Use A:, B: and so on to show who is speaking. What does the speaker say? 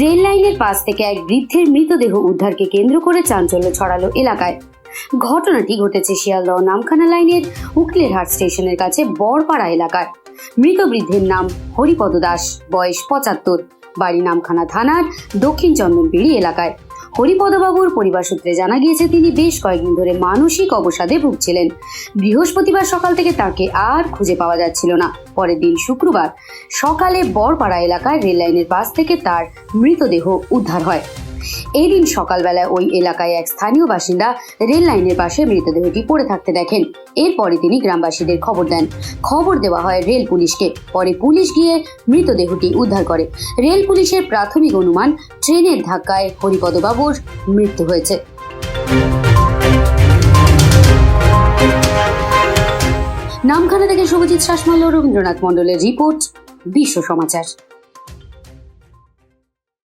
A: Rail লাইনের পাশ থেকে এক বৃদ্ধের মৃতদেহ উদ্ধারকে কেন্দ্র করে চাঞ্চল্য ছড়ালো এলাকায়। ঘটনাটি ঘটেছে শিয়ালদহ নামখানা লাইনের উকিলেরহাট স্টেশনের কাছে বড়পাড়া এলাকায়। মৃত বৃদ্ধের নাম হরিপদ দাস, বয়স পঁচাত্তর, বাড়ি নামখানা থানার দক্ষিণ চন্দনপিড়ি এলাকায়। হরিপদবাবুর পরিবার সূত্রে জানা গিয়েছে, তিনি বেশ কয়েকদিন ধরে মানসিক অবসাদে ভুগছিলেন। বৃহস্পতিবার সকাল থেকে তাকে আর খুঁজে পাওয়া যাচ্ছিল না। পরের দিন শুক্রবার সকালে বরপাড়া এলাকায় রেললাইনের পাশ থেকে তার মৃতদেহ উদ্ধার হয়। এই দিন সকালবেলায় ওই এলাকায় এক স্থানীয় বাসিন্দা রেল লাইনের পাশে মৃতদেহটি পড়ে থাকতে দেখেন। এরপরে তিনি গ্রামবাসীদের খবর দেন। খবর দেওয়া হয় রেল পুলিশকে। পরে পুলিশ গিয়ে মৃতদেহটি উদ্ধার করে। রেল পুলিশের প্রাথমিক অনুমান, ট্রেনের ধাক্কায় হরিপদবাবুর মৃত্যু হয়েছে। নামখানা থেকে শুভজিৎ শাসমল রবীন্দ্রনাথ মণ্ডলের রিপোর্ট, বিশ্ব সমাচার।